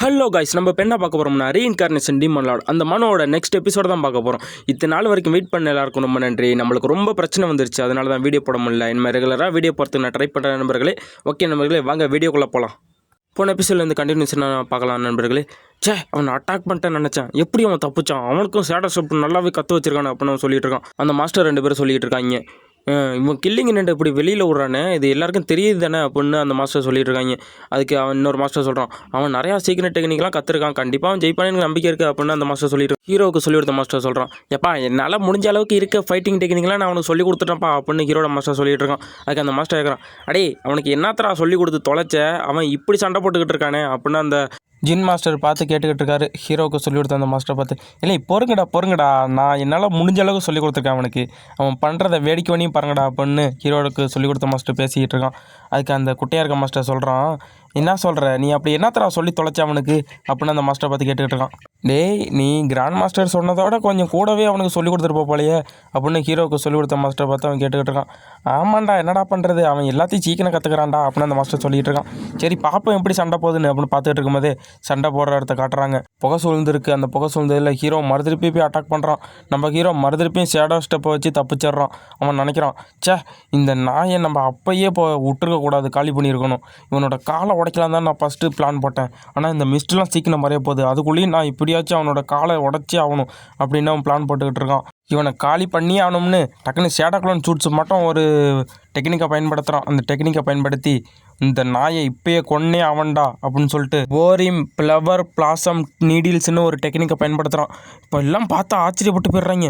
Hello guys நம்ம இப்போ என்ன பார்க்க போகிறோம்னா ரீஇன்கார்னேஷன் டீமன் லார்ட் அந்த மனோட நெக்ஸ்ட் எபிசோட தான் பார்க்க போகிறோம் இத்தனை நாள் வரைக்கும் வெயிட் பண்ண எல்லாருக்கும் ரொம்ப நன்றி. நம்மளுக்கு ரொம்ப பிரச்சனை வந்துருச்சு. அதனால தான் வீடியோ போட முடியல. இனிமேல் ரெகுலராக வீடியோ போகிறதுக்கு நான் ட்ரை பண்ணுற நண்பர்களே. ஓகே நண்பர்களே வாங்க வீடியோக்குள்ளே போகலாம் போன எபிசோட்லேருந்து கண்டினியூஷன் பார்க்கலாம் நண்பர்களே. சே அவனை அட்டாக் பண்ணிட்டேன் நினச்சேன். எப்படி அவன் தப்பிச்சான்? அவனுக்கும் சேட நல்லாவே கற்று வச்சிருக்கான் அப்படின்னு அவன் சொல்லிட்டு இருக்கான். அந்த மாஸ்டர் ரெண்டு பேரும் சொல்லிட்டு இருக்காங்க. இவன் கில்லிங் நின்று இப்படி வெளியில் விட்றானே இது எல்லாருக்கும் தெரியுது தானே அப்படின்னு அந்த மாஸ்டர் சொல்லிட்டு இருக்காங்க அதுக்கு அவன் இன்னொரு மாஸ்டர் சொல்கிறான் அவன் நிறையா சீக்கிரம் டெக்னிக்லாம் கற்றுருக்கான் கண்டிப்பாக அவன் ஜெயிப்பானு எனக்கு நம்பிக்கை இருக்குது அப்படின்னு அந்த மாஸ்டர் சொல்லிட்டு ஹீரோவுக்கு சொல்லி கொடுத்த மாஸ்டர் சொல்கிறான் எப்பா என்னால் முடிஞ்ச அளவுக்கு இருக்க ஃபைட்டிங் டெக்னிக்லாம் நான் அவனுக்கு சொல்லி கொடுத்துட்டேன்ப்பா அப்படின்னு ஹீரோட மாஸ்டர் சொல்லிட்டு இருக்கான் அதுக்கு அந்த மாஸ்டர் கேட்குறான் அடே அவனுக்கு என்னத்தரா சொல்லி கொடுத்து தொலைச்ச? அவன் இப்படி சண்டை போட்டுக்கிட்டு இருக்கானே அப்படின்னு அந்த ஜின் மாஸ்டர் பார்த்து கேட்டுக்கிட்டு இருக்காரு. ஹீரோவுக்கு சொல்லி கொடுத்த அந்த மாஸ்டர் பார்த்து இல்லை பொறுங்கடா பொறுங்கடா. நான் என்னால் முடிஞ்ச அளவுக்கு சொல்லி கொடுத்துருக்கேன் அவனுக்கு. அவன் பண்ணுறத வேடிக்கை பண்ணியும் பாருங்கடா அப்படின்னு ஹீரோவுக்கு சொல்லி கொடுத்த மாஸ்டர் பேசிக்கிட்டு இருக்கான். அதுக்கு அந்த குட்டையாக இருக்க மாஸ்டர் சொல்கிறான் என்ன சொல்கிற நீ அப்படி என்னத்தரா சொல்லி தொலைச்ச அவனுக்கு? அப்படின்னு அந்த மாஸ்டரை பார்த்து கேட்டுக்கிட்டு இருக்கான். டேய் நீ கிராண்ட் மாஸ்டர் சொன்னதோட கொஞ்சம் கூடவே அவனுக்கு சொல்லி கொடுத்துருப்போ போலையே அப்படின்னு ஹீரோவுக்கு சொல்லி கொடுத்த மாஸ்டர் பார்த்து அவன் கேட்டுக்கிட்டு இருக்கான். ஆமாண்டா என்னடா பண்ணுறது அவன் எல்லாத்தையும் சீக்கிரம் கற்றுக்கிறான்டா அப்படின்னு அந்த மாஸ்டர் சொல்லிகிட்டு இருக்கான். சரி பாப்போம் எப்படி சண்டை போகுதுன்னு அப்படின்னு பார்த்துட்டு இருக்கும்போதே சண்டை போடுற இடத்த காட்டுறாங்க. புகை சூழ்ந்துருக்கு. அந்த புகை சூழ்ந்ததில் ஹீரோ மறுதிருப்பி போய் அட்டாக் பண்ணுறான் நம்ம ஹீரோ மறுதிருப்பியும் ஷேடோ ஸ்டெப்பை வச்சு தப்பிச்சிட்றான் அவன் நினைக்கிறான். ச்சே இந்த நாயை நம்ம அப்பயே இப்போ விட்டுருக்கக்கூடாது காலி பண்ணியிருக்கணும். இவனோட காலை உடைக்கலாம் தான் நான் ஃபஸ்ட்டு பிளான் போட்டேன். ஆனால் இந்த மிஸ்ட்லாம் சீக்கிரம் மறைய போகுது. அதுக்குள்ளேயும் நான் இப்படியாச்சும் அவனோட காலை உடச்சே ஆகணும் அப்படின்னு அவன் பிளான் போட்டுக்கிட்டு இருக்கான். இவனை காலி பண்ணி ஆகணும்னு டக்குன்னு ஷேடாக்லோன் சூட்ஸ் மட்டும் ஒரு டெக்னிக்கை பயன்படுத்துகிறான் அந்த டெக்னிக்கை பயன்படுத்தி இந்த நாயை இப்பயே கொன்னே அவன்டா அப்படின்னு சொல்லிட்டு போரிம் ஃப்ளவர் பிளாசம் நீடில்ஸ்னு ஒரு டெக்னிக்கை பயன்படுத்துகிறான் இப்போ எல்லாம் பார்த்து ஆச்சரியப்பட்டு போயிடுறாங்க.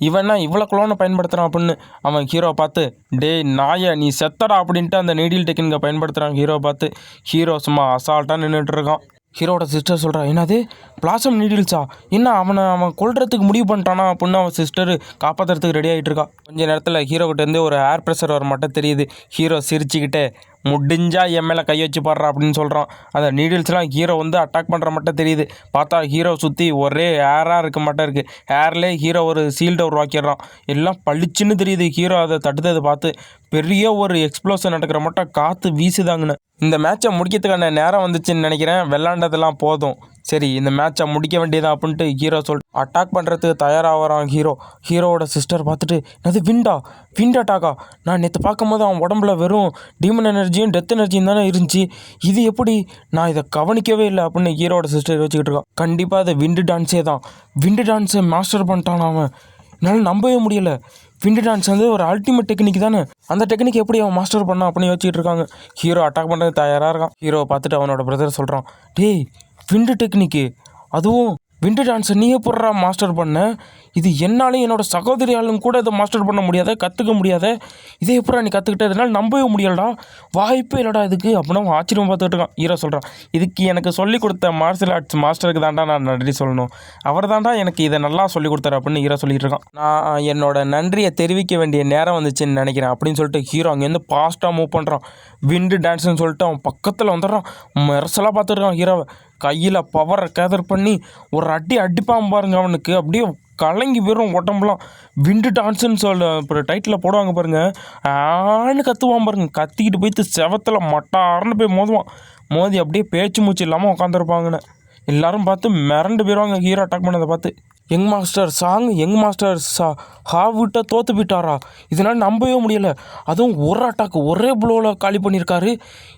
இவன்னா இவ்வளோ குளோனை பயன்படுத்துகிறான் அப்படின்னு அவன் ஹீரோ பார்த்து டேய் நாயை நீ செத்தடா அப்படின்ட்டு அந்த நீடில் டெக்னிக்கை பயன்படுத்துகிறான் ஹீரோ பார்த்து. ஹீரோ சும்மா அசால்ட்டாக நின்றுட்டு இருக்கான். ஹீரோட சிஸ்டர் சொல்கிறா என்னது? பிளாசம் நீடில்ஸா என்ன அவனை அவன் கொள்றதுக்கு முடிவு பண்ணிட்டானா? அப்படின்னு அவன் சிஸ்டர் காப்பாற்றுறதுக்கு ரெடி ஆகிட்டு இருக்கா கொஞ்ச நேரத்தில் ஹீரோக்கிட்டேருந்து ஒரு ஏர் ப்ரெஷர் வர மட்டும் தெரியுது. ஹீரோ சிரிச்சுக்கிட்டே முடிஞ்சா என் மேலே கை வச்சு பாடுறா அப்படின்னு சொல்கிறான் அந்த நீடில்ஸ்லாம் ஹீரோ வந்து அட்டாக் பண்ணுற மட்டும் தெரியுது. பார்த்தா ஹீரோ சுற்றி ஒரே ஏராக இருக்க மட்டும் இருக்குது ஏர்லேயே ஹீரோ ஒரு சீல்டை உருவாக்கிடுறான் எல்லாம் பளிச்சுன்னு தெரியுது. ஹீரோ அதை தடுத்ததை பார்த்து பெரிய ஒரு எக்ஸ்ப்ளோஷன் நடக்கிற மட்டும் காற்று வீசுதாங்கன்னு. இந்த மேட்சை முடிக்கிறதுக்கான நேரம் வந்துச்சுன்னு நினைக்கிறேன். விளாண்டதெல்லாம் போதும். சரி இந்த மேட்சை முடிக்க வேண்டியதா அப்படின்ட்டு ஹீரோ சொல் அட்டாக் பண்ணுறதுக்கு தயாராகிறான் ஹீரோ ஹீரோவோட சிஸ்டர் பார்த்துட்டு அது விண்டா? விண்ட் அட்டாக்கா நான் நேற்று பார்க்கும்போது அவன் உடம்புல வெறும் டீமன் எனர்ஜியும் டெத் எனர்ஜியும் தானே இருந்துச்சு. இது எப்படி? நான் இதை கவனிக்கவே இல்லை அப்படின்னு ஹீரோட சிஸ்டர் வச்சுக்கிட்டு இருக்கான் கண்டிப்பாக அது விண்டு டான்ஸே தான். விண்டு டான்ஸை மாஸ்டர் பண்ணிட்டான் அவன். என்னால் நம்பவே முடியல. விண்டு டான்ஸ் வந்து ஒரு அல்டிமேட் டெக்னிக் தானே. அந்த டெக்னிக் எப்படி அவன் மாஸ்டர் பண்ணான் அப்படின்னு யோசிச்சுட்டு இருக்காங்க. ஹீரோ அட்டாக் பண்ணுறது தயாராக இருக்கான். ஹீரோவை பார்த்துட்டு அவனோட பிரதர் சொல்கிறான் டேய் விண்டு டெக்னிக்கு அதுவும் விண்டு டான்ஸை நீயே போடுறா மாஸ்டர் பண்ண. இது என்னாலையும் என்னோடய சகோதரியாலும் கூட இதை மாஸ்டர் பண்ண முடியாத கற்றுக்க முடியாத. இதே எப்படா நீ கற்றுக்கிட்டதுனால நம்பவே முடியலடா. வாய்ப்பே இல்லைடா இதுக்கு அப்படின்னா அவன் ஆச்சரியம் பார்த்துட்டு இருக்கான். ஹீரோ சொல்கிறான் இதுக்கு எனக்கு சொல்லிக் கொடுத்த மார்ஷியல் ஆர்ட்ஸ் மாஸ்டருக்கு தான்டா நான் நன்றி சொல்லணும். அவர் தான்டா எனக்கு இதை நல்லா சொல்லிக் கொடுத்தாரு அப்படின்னு ஹீரோ சொல்லிட்டு இருக்கான். நான் என்னோட நன்றியை தெரிவிக்க வேண்டிய நேரம் வந்துச்சுன்னு நினைக்கிறேன் அப்படின்னு சொல்லிட்டு ஹீரோ அங்கேருந்து ஃபாஸ்ட்டாக மூவ் பண்ணுறான் விண்டு டான்ஸ்னு சொல்லிட்டு அவன் பக்கத்தில் வந்துடுறான். மெரசலாக பார்த்துருக்கான் ஹீரோவை கையில் பவரை கேதர் பண்ணி ஒரு அடி அடிப்பான் பாருங்க அவனுக்கு. அப்படியே கலங்கி போயிடும் உடம்புலாம். விண்டு டான்ஸுன்னு சொல்ல இப்போ டைட்டில் போடுவாங்க பாருங்கள் ஆன்னு கத்துவான் பாருங்கள் கத்திக்கிட்டு போயிட்டு செவத்தில் மட்டார்னு போய் மோதுவான். மோதி அப்படியே பேச்சு மூச்சு இல்லாமல் உட்காந்துருப்பாங்கன்னு எல்லாரும் பார்த்து மிரண்டு போயிடுவாங்க ஹீரோ அட்டாக் பண்ணதை பார்த்து. யங் மாஸ்டர் சாங் யங் மாஸ்டர் சா ஹாவிட்ட தோற்று போயிட்டாரா? இதனால் நம்பவே முடியல. அதுவும் ஒரு அட்டாக் ஒரே ப்ளோவில் காலி பண்ணியிருக்காரு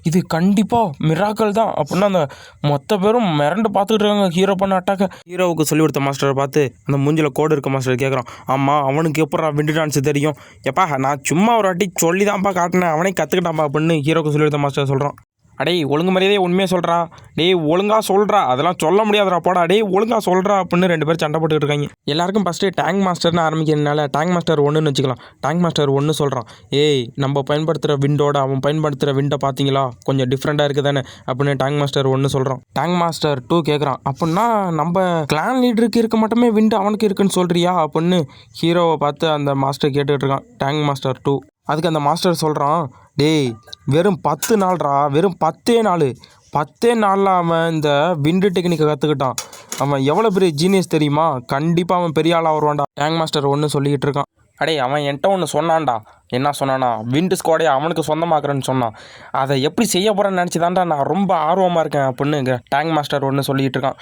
இது கண்டிப்பாக மிராக்கள் தான் அப்படின்னா அந்த மொத்த பேரும் மிரண்டு பார்த்துக்கிட்டு இருக்காங்க ஹீரோ பண்ண அட்டாக்கை. ஹீரோவுக்கு சொல்லி கொடுத்த மாஸ்டரை பார்த்து அந்த மூஞ்சில் கோடு இருக்க மாஸ்டர் கேட்குறான் ஆமாம் அவனுக்கு எப்போ விண்டு டான்ஸ் தெரியும்? எப்பா நான் சும்மா ஒரு வாட்டி சொல்லி தான்ப்பா காட்டினேன். அவனே கற்றுக்கிட்டான்ப்பா அப்படின்னு ஹீரோவுக்கு சொல்லி கொடுத்த மாஸ்டர் சொல்கிறான் அடேய் ஒழுங்கு மரியாதையே உண்மையாக சொல்கிறா டேய் ஒழுங்காக சொல்கிறா அதெல்லாம் சொல்ல முடியாதுடா போடா. டேய் ஒழுங்காக சொல்கிறா அப்படின்னு ரெண்டு பேரும் சண்டை போட்டுக்கிட்டு இருக்காங்க. எல்லாருக்கும் ஃபஸ்ட்டு டேங்க் மாஸ்டர்னு ஆரம்பிக்கிறதுனால டேங்க் மாஸ்டர் ஒன்றுன்னு வச்சுக்கலாம். டேங்க் மாஸ்டர் ஒன்று சொல்கிறான் ஏய் நம்ம பயன்படுத்துகிற விண்டோட அவன் பயன்படுத்துகிற விண்டை பார்த்தீங்களா? கொஞ்சம் டிஃப்ரெண்ட்டாக இருக்குது தானே அப்படின்னு டேங்க் மாஸ்டர் ஒன்று சொல்கிறான் டேங்க் மாஸ்டர் டூ கேட்குறான் அப்படின்னா நம்ம கிளான் லீடருக்கு இருக்க மட்டுமே விண்டு அவனுக்கு இருக்குன்னு சொல்கிறியா அப்படின்னு ஹீரோவை பார்த்து அந்த மாஸ்டர் கேட்டுக்கிட்டு இருக்கான். டேங்க் மாஸ்டர் டூ அதுக்கு அந்த மாஸ்டர் சொல்கிறான் டேய் வெறும் பத்து நாள்ரா வெறும் பத்தே நாள். பத்தே நாளில் அவன் இந்த விண்டு டெக்னிக்கை கற்றுக்கிட்டான் அவன் எவ்வளோ பெரிய ஜீனியஸ் தெரியுமா? கண்டிப்பாக அவன் பெரிய ஆளாக வருவான்டா. டேங் மாஸ்டர் ஒன்று சொல்லிக்கிட்டு இருக்கான். அடே அவன் என்கிட்ட ஒன்று சொன்னான்டா. என்ன சொன்னானா? விண்டு ஸ்குவாடே அவனுக்கு சொந்தமாக்குறேன்னு சொன்னான். அதை எப்படி செய்ய போகிறேன்னு நினச்சி தான்டா நான் ரொம்ப ஆர்வமாக இருக்கேன் அப்படின்னு இங்கே டேங்க் மாஸ்டர் ஒன்று சொல்லிகிட்டு இருக்கான்.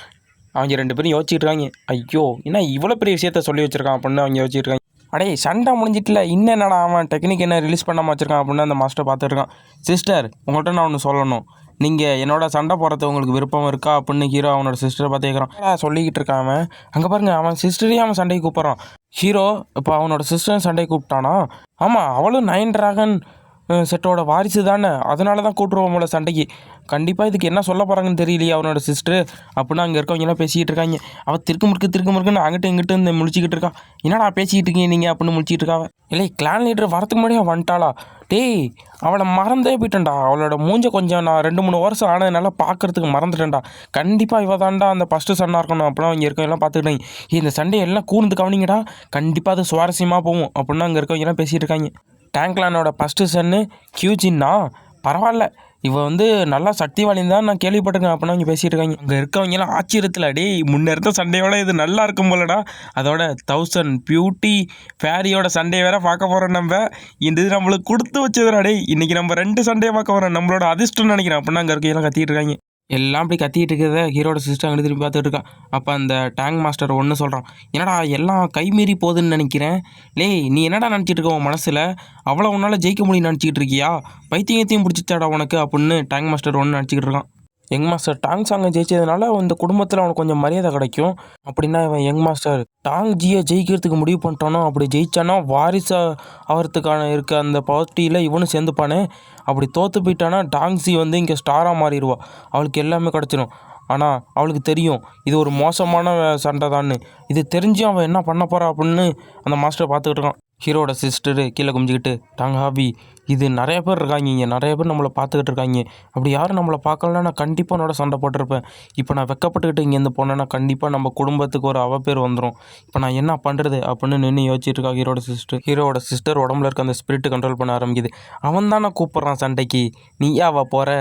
அவங்க ரெண்டு பேரும் யோசிச்சுட்டு இருக்காங்க. ஐயோ என்ன இவ்வளோ பெரிய விஷயத்த சொல்லி வச்சிருக்கான் அப்படின்னு அவங்க யோசிச்சுட்டு இருக்காங்க. அடே சண்டை முடிஞ்சிட்டில்ல இன்னும் என்னடா அவன் டெக்னிக் என்ன ரிலீஸ் பண்ணாமல் வச்சுருக்கான் அப்படின்னு அந்த மாஸ்டர் பார்த்துருக்கான் சிஸ்டர் உங்கள்கிட்ட நான் ஒன்று சொல்லணும். நீங்கள் என்னோட சண்டை போகிறது உங்களுக்கு விருப்பம் இருக்கா அப்படின்னு ஹீரோ அவனோட சிஸ்டரை பார்த்து கேட்குறான் சொல்லிக்கிட்டு இருக்கான் அவன்? அங்கே பாருங்க அவன் சிஸ்டரையும் அவன் சண்டைக்கு கூப்பிட்றான். ஹீரோ இப்போ அவனோட சிஸ்டரும் சண்டைக்கு கூப்பிட்டானா? ஆமாம் அவளும் நயன் டிராகன் செட்டோட வாரிசு தானே? அதனால தான் கூட்டுருவோம் போல சண்டைக்கு. கண்டிப்பாக இதுக்கு என்ன சொல்ல போகிறாங்கன்னு தெரியலையே அவனோட சிஸ்டர் அப்படின்னா அங்கே இருக்கவங்க எல்லாம் பேசிக்கிட்டு இருக்காங்க. அவள் திருக்கு முறுக்கு திருக்கு முறுக்குன்னு அங்கிட்ட இங்கிட்ட இந்த முழிச்சிக்கிட்டு இருக்கா. என்னடா பேசிக்கிட்டு இருக்கீங்க நீங்கள் அப்படின்னு முழிச்சிட்டு இருக்காவ. இல்லை கிளான் லீடர் வரதுக்கு முன்னாடியே அவ வந்துட்டாளா? டேய் அவளை மறந்தே போயிட்டேன்டா. அவளோட மூஞ்ச கொஞ்சம் நான் ரெண்டு மூணு வருஷம் ஆனதுனால பார்க்கறதுக்கு மறந்துட்டேன்டா. கண்டிப்பாக இவ தான்டா அந்த ஃபஸ்ட்டு சன்னாக இருக்கணும். அப்படின்னா இங்கே இருக்கவங்கலாம் பார்த்துக்கிட்டாங்க இந்த சண்டே எல்லாம் கூர்ந்து கவனிங்கடா. கண்டிப்பாக அது சுவாரஸ்யமாக போகும். அப்படின்னா அங்கே இருக்கவங்கலாம் பேசிகிட்டு இருக்காங்க. டேங்க்லானோட ஃபஸ்ட்டு சன்னு கியூஜின்னா பரவாயில்ல. இவன் வந்து நல்லா சக்தி தான் நான் கேள்விப்பட்டிருக்கேன் அப்படின்னா இங்கே பேசிகிட்டு இருக்காங்க. அங்கே இருக்கவங்க எல்லாம் ஆச்சரியத்தில் டேய் முன்ன இருந்த சண்டையோட இது நல்லா இருக்கும் போலடா. அதோட தௌசண்ட் பியூட்டி ஃபேரியோட சண்டே வேற பார்க்க போகிறோம் நம்ம. இந்த இது நம்மளுக்கு கொடுத்து வச்சதுடா டேய். இன்றைக்கி நம்ம ரெண்டு சண்டையை பார்க்க போகிறோம் நம்மளோட அதிர்ஷ்டம்னு நினைக்கிறேன். அப்படின்னா அங்கே இருக்க எல்லாம் கத்திட்டு இருக்காங்க. எல்லாம் அப்படி கத்திக்கிட்டு இருக்கிறத ஹீரோட சிஸ்டர் அங்கே திரும்பி பார்த்துட்டு இருக்கான் அப்போ அந்த டேங்க் மாஸ்டர் ஒன்று சொல்கிறான் என்னடா எல்லாம் கைமீறி போகுதுன்னு நினைக்கிறேன்? லே நீ என்னடா நினச்சிட்டு இருக்க உன் மனசில்? அவ்வளோ உன்னால் ஜெயிக்க முடியும் நினச்சிக்கிட்டு இருக்கியா? பைத்தியத்தையும் பிடிச்சிச்சாடா உனக்கு? அப்படின்னு டேங்க் மாஸ்டர் ஒன்று நினச்சிக்கிட்டு இருக்கான். யங் மாஸ்டர் டாங் சாங்கை ஜெயிச்சதுனால இந்த குடும்பத்தில் அவனுக்கு கொஞ்சம் மரியாதை கிடைக்கும். அப்படின்னா இவன் யங் மாஸ்டர் டாங் ஜியை ஜெயிக்கிறதுக்கு முடிவு பண்ணிட்டானோ? அப்படி ஜெயிச்சானோ? வாரிசா ஆகிறதுக்கான இருக்க அந்த பார்ட்டியில் இவனும் சேர்ந்துப்பானே? அப்படி தோற்று போயிட்டான்னா டாங்ஸி வந்து இங்கே ஸ்டாராக மாறிடுவா. அவளுக்கு எல்லாமே கிடச்சிடும் ஆனால் அவளுக்கு தெரியும் இது ஒரு மோசமான சண்டை தான்னு இது தெரிஞ்சு அவன் என்ன பண்ண போகிறா அப்படின்னு அந்த மாஸ்டர் பார்த்துக்கிட்டு இருக்கான். ஹீரோட சிஸ்டரு கீழே குமிஞ்சிக்கிட்டு டாங் ஹாபி இது நிறைய பேர் இருக்காங்க இங்கே நிறைய பேர் நம்மளை பார்த்துக்கிட்டு இருக்காங்க. அப்படி யாரும் நம்மளை பார்க்கலன்னா நான் கண்டிப்பாக என்னோட சண்டை போட்டிருப்பேன். இப்போ நான் வெக்கப்பட்டுக்கிட்டு இங்கேருந்து போனேன்னா கண்டிப்பாக நம்ம குடும்பத்துக்கு ஒரு அவ பேர் வந்துடும் இப்போ நான் என்ன பண்ணுறது அப்படின்னு நின்று யோசிச்சுட்டு இருக்கா ஹீரோட சிஸ்டர். ஹீரோட சிஸ்டர் உடம்புல இருக்க அந்த ஸ்பிரிட் கண்ட்ரோல் பண்ண ஆரம்பிக்குது. அவன் தானே கூப்பிட்றான் சண்டைக்கு. நீயாவா போகிற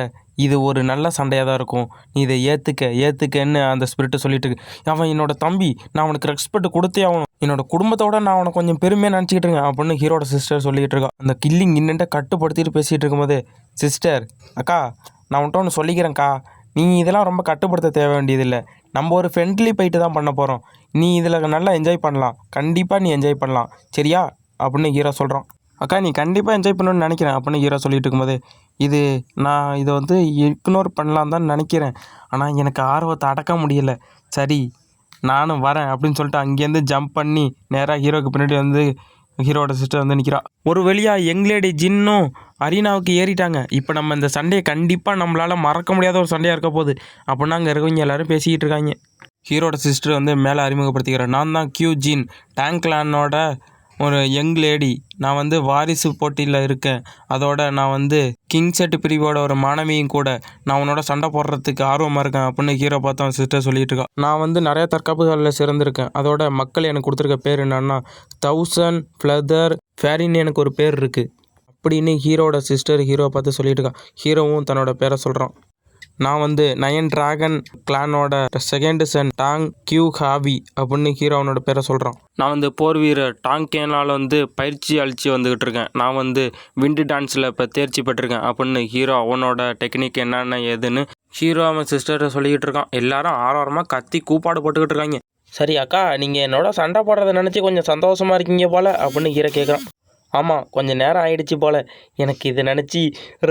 இது ஒரு நல்ல சண்டையாக தான் இருக்கும். நீ இதை ஏற்றுக்க ஏற்றுக்கன்னு அந்த ஸ்பிரிட்டை சொல்லிட்டு இருக்கு. அவன் என்னோட தம்பி. நான் அவனுக்கு ரெஸ்பெக்ட் கொடுத்தே அவன் என்னோட குடும்பத்தோட நான் அவனை கொஞ்சம் பெருமையாக நினச்சிக்கிட்டு இருக்கேன் அப்படின்னு ஹீரோட சிஸ்டர் சொல்லிக்கிட்டு இருக்கா. அந்த கில்லிங் இன்னன்ட்ட கட்டுப்படுத்திட்டு பேசிகிட்டு இருக்கும்போது சிஸ்டர் அக்கா நான் உன்ட்ட ஒன்று சொல்லிக்கிறேன்க்கா. நீ இதெல்லாம் ரொம்ப கட்டுப்படுத்த தேவை வேண்டியதில்லை. நம்ம ஒரு ஃப்ரெண்ட்லி போயிட்டு தான் பண்ண போகிறோம் நீ இதில் நல்லா என்ஜாய் பண்ணலாம். கண்டிப்பாக நீ என்ஜாய் பண்ணலாம். சரியா? அப்படின்னு ஹீரோ சொல்கிறான் அக்கா நீ கண்டிப்பாக என்ஜாய் பண்ணணும்னு நினைக்கிறேன் அப்படின்னு ஹீரோ சொல்லிட்டு இருக்கும்போது இது நான் இதை வந்து இக்னோர் பண்ணலாம் தான் நினைக்கிறேன். ஆனால் எனக்கு ஆர்வத்தை அடக்க முடியல. சரி நானும் வரேன் அப்படின்னு சொல்லிட்டு அங்கேருந்து ஜம்ப் பண்ணி நேராக ஹீரோக்கு பின்னாடி வந்து ஹீரோட சிஸ்டர் வந்து நிற்கிறா ஒரு வழியாக யங்லேடி ஜின்னும் அரீனாவுக்கு ஏறிட்டாங்க. இப்போ நம்ம இந்த சண்டையை கண்டிப்பாக நம்மளால் மறக்க முடியாத ஒரு சண்டையாக இருக்க போகுது. அப்படின்னா அங்கே இருக்கவங்க எல்லாரும் பேசிக்கிட்டு இருக்காங்க. ஹீரோட சிஸ்டர் வந்து மேலே அறிமுகப்படுத்திக்கிறேன் நான் தான் கியூ ஜின். டேங்க்லானோட ஒரு யங் லேடி நான் வந்து வாரிசு போட்டியில் இருக்கேன். அதோட நான் வந்து கிங் செட் பிரிவோட ஒரு மாணவியும் கூட நான் உன்னோட சண்டை போடுறதுக்கு ஆர்வமாக இருக்கேன் அப்படின்னு ஹீரோ பார்த்து அவன் சிஸ்டர் சொல்லிட்டு இருக்கா. நான் வந்து நிறைய தற்காப்புகளில் சிறந்திருக்கேன் அதோட மக்கள் எனக்கு கொடுத்துருக்க பேர் என்னன்னா தௌசண்ட் ஃப்ளதர் ஃபேரின்னு எனக்கு ஒரு பேர் இருக்குது அப்படின்னு ஹீரோட சிஸ்டர் ஹீரோ பார்த்து சொல்லிட்டு இருக்கான் ஹீரோவும் தன்னோட பேரை சொல்கிறான் நான் வந்து நயன் டிராகன் கிளானோட செகண்ட் சன் டாங் கியூ ஹாவி அப்படின்னு ஹீரோ அவனோட பேரை சொல்கிறான் நான் வந்து போர் வீரர் டாங் கேனால் வந்து பயிற்சி அழிச்சு வந்துக்கிட்டு இருக்கேன். நான் வந்து விண்டு டான்ஸில் இப்போ தேர்ச்சி பெற்றிருக்கேன் அப்படின்னு ஹீரோ அவனோட டெக்னிக் என்னென்ன ஏதுன்னு ஹீரோ அவன் சிஸ்டரை சொல்லிக்கிட்டு இருக்கான். எல்லாரும் ஆரவாரமாக கத்தி கூப்பாடு போட்டுக்கிட்டு இருக்காங்க. சரி அக்கா நீங்கள் என்னோட சண்டை போடுறத நினச்சி கொஞ்சம் சந்தோஷமாக இருக்கீங்க போல அப்படின்னு ஹீரோ கேட்குறான் ஆமாம் கொஞ்சம் நேரம் ஆயிடுச்சு போல். எனக்கு இதை நினச்சி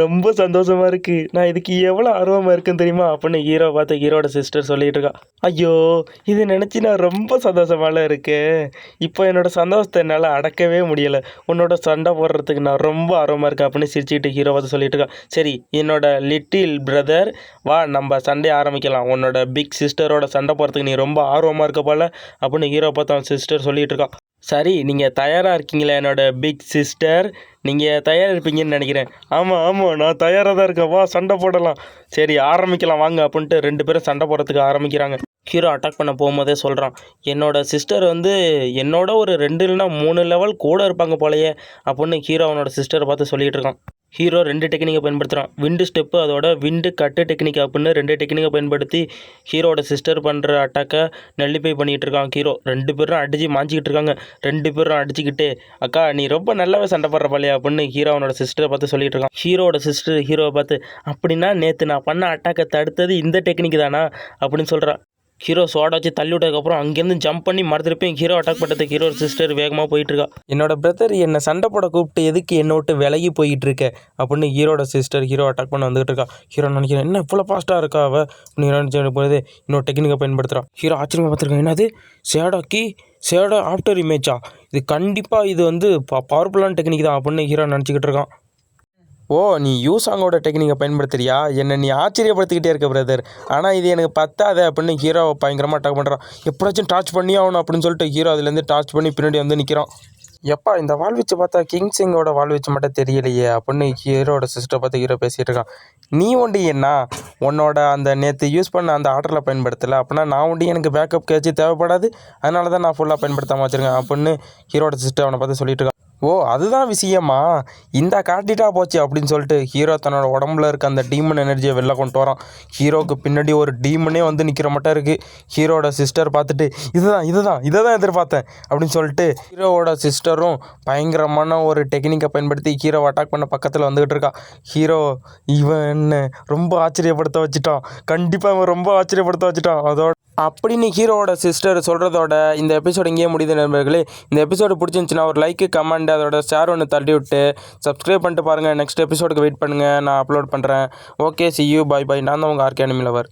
ரொம்ப சந்தோஷமாக இருக்குது நான் இதுக்கு எவ்வளோ ஆர்வமாக இருக்குன்னு தெரியுமா? அப்படின்னு ஹீரோ பார்த்து ஹீரோட சிஸ்டர் சொல்லிகிட்டு இருக்கா. ஐயோ இது நினச்சி நான் ரொம்ப சந்தோஷமால இருக்கேன். இப்போ என்னோடய சந்தோஷத்தை என்னால் அடக்கவே முடியலை. உன்னோட சண்டை போடுறதுக்கு நான் ரொம்ப ஆர்வமாக இருக்கேன் அப்படின்னு சிரிச்சுக்கிட்டு ஹீரோ பார்த்து சொல்லிட்டு இருக்கா. சரி என்னோட லிட்டில் பிரதர் வா நம்ம சண்டை ஆரம்பிக்கலாம். உன்னோட பிக் சிஸ்டரோட சண்டை போடுறதுக்கு நீ ரொம்ப ஆர்வமாக இருக்க போல அப்படின்னு ஹீரோ பார்த்து அவன் சிஸ்டர் சொல்லிகிட்டு இருக்கா. சரி நீங்கள் தயாராக இருக்கீங்களா? என்னோட பிக் சிஸ்டர் நீங்கள் தயாராக இருப்பீங்கன்னு நினைக்கிறேன். ஆமாம் ஆமாம் நான் தயாராக தான் இருக்கேன். வா சண்டை போடலாம். சரி ஆரம்பிக்கலாம். வாங்க அப்படின்ட்டு ரெண்டு பேரும் சண்டை போடுறதுக்கு ஆரம்பிக்கிறாங்க. ஹீரோ அட்டாக் பண்ண போகும்போதே சொல்கிறான் என்னோட சிஸ்டர் வந்து என்னோட ஒரு ரெண்டு இல்லைனா மூணு லெவல் கூட இருப்பாங்க போலயே அப்படின்னு ஹீரோ அவனோட சிஸ்டரை பார்த்து சொல்லிகிட்டு இருக்கான். ஹீரோ ரெண்டு டெக்னிக்கை பயன்படுத்துகிறான். விண்டு ஸ்டெப்பு அதோட விண்டு கட்டு டெக்னிக் அப்படின்னு ரெண்டு டெக்னிக்கை பயன்படுத்தி ஹீரோட சிஸ்டர் பண்ணுற அட்டாக்கை நெல்லிப்பை பண்ணிகிட்டு இருக்கான் ஹீரோ. ரெண்டு பேரும் அடித்து மாஞ்சிக்கிட்டு இருக்காங்க ரெண்டு பேரும் அடிச்சுக்கிட்டு அக்கா நீ ரொம்ப நல்லாவே சண்டை போடுற பழையா அப்படின்னு ஹீரோ அவனோட சிஸ்டரை பார்த்து சொல்லிட்டு இருக்கான் ஹீரோட சிஸ்டர் ஹீரோவை பார்த்து அப்படின்னா நேற்று நான் பண்ண அட்டாக்கை தடுத்தது இந்த டெக்னிக் தானா? அப்படின்னு சொல்கிறான் ஹீரோ சோடா வச்சு தள்ளி விட்டதுக்கப்புறம் அங்கேருந்து ஜம்ப் பண்ணி மறுத்திருப்பேன் ஹீரோ அட்டாக் பண்ணுறதுக்கு ஹீரோ சிஸ்டர் வேகமாக போயிட்டுருக்கா. என்னோட பிரதர் என்னை சண்டை போட கூப்பிட்டு எதுக்கு என்னை விட்டு விலகி போயிட்டு இருக்க அப்படின்னு ஹீரோட சிஸ்டர் ஹீரோ அட்டாக் பண்ண வந்துகிட்டு இருக்கா. ஹீரோ நினைக்கிறேன் என்ன இவ்வளோ ஃபாஸ்ட்டாக இருக்கா அவ? அப்படின்னு ஹீரோ போது இன்னொரு டெக்னிக்கை பயன்படுத்துகிறான் ஹீரோ ஆச்சரியமாக பார்த்துருக்கேன் என்னது? சேடா கீ? சேடா ஆஃப்டர் இமேஜா இது கண்டிப்பாக இது வந்து பவர்ஃபுல்லான டெக்னிக் தான் அப்படின்னு ஹீரோ நினச்சிக்கிட்டு இருக்கான். ஓ நீ யூசாங்கோட டெக்னிக்கை பயன்படுத்துறியா? என்னை நீ ஆச்சரியப்படுத்திக்கிட்டே இருக்க பிரதர் ஆனால் இது எனக்கு பத்தாது அப்படின்னு ஹீரோ பயங்கரமாக அட்டாக் பண்ணுறான் எப்படியாச்சும் டார்ச் பண்ணி ஆகணும் அப்படின்னு சொல்லிட்டு ஹீரோ அதுலேருந்து டார்ச் பண்ணி பின்னாடி வந்து நிற்கிறான் எப்பா இந்த வாழ்வீச்சு பார்த்தா கிங் சிங்கோட வாழ்வீச்சு மட்டும் தெரியலையே அப்படின்னு ஹீரோட சிஸ்டரை பார்த்து ஹீரோ பேசிகிட்டு இருக்கான். நீ ஒண்டி என்ன? உன்னோட அந்த நேற்று யூஸ் பண்ண அந்த ஆர்டரில் பயன்படுத்தலை. அப்படின்னா நான் ஒண்டி எனக்கு பேக்கப் கேட்சி தேவைப்படாது. அதனால தான் நான் ஃபுல்லாக பயன்படுத்தாமல் வச்சுருக்கேன் அப்படின்னு ஹீரோட சிஸ்டர் அவனை பார்த்து சொல்லிட்டு இருக்கான். ஓ அதுதான் விஷயமா? இந்த காட்டிட்டா போச்சு அப்படின்னு சொல்லிட்டு ஹீரோ தன்னோட உடம்புல இருக்க அந்த டீமன் எனர்ஜியை வெளில கொண்டு வரான். ஹீரோவுக்கு பின்னாடி ஒரு டீமனே வந்து நிற்கிற மட்டும் இருக்குது ஹீரோட சிஸ்டர் பார்த்துட்டு இதுதான் இதுதான் இதை தான் எதிர்பார்த்தேன் அப்படின்னு சொல்லிட்டு ஹீரோவோட சிஸ்டரும் பயங்கரமான ஒரு டெக்னிக்கை பயன்படுத்தி ஹீரோவை அட்டாக் பண்ண பக்கத்தில் வந்துக்கிட்டு இருக்கா. ஹீரோ இவன் என்ன ரொம்ப ஆச்சரியப்படுத்த வச்சுட்டான். கண்டிப்பாக இவன் ரொம்ப ஆச்சரியப்படுத்த வச்சுட்டான். அதோட அப்படின்னு ஹீரோவோட சிஸ்டர் சொல்கிறதோட இந்த எபிசோடு இங்கேயே முடியுது நண்பர்களே. இந்த எபிசோடு பிடிச்சிருந்துச்சுன்னா ஒரு லைக்கு கமெண்ட் அதோட ஷேர் ஒன்று தள்ளி விட்டு சப்ஸ்கிரைப் பண்ணிட்டு பாருங்கள் நெக்ஸ்ட் எபிசோடுக்கு வெயிட் பண்ணுங்கள் நான் அப்லோட் பண்ணுறேன் okay see you bye bye நான் தான் உங்கள் ஆர்கே அனிமிலவர்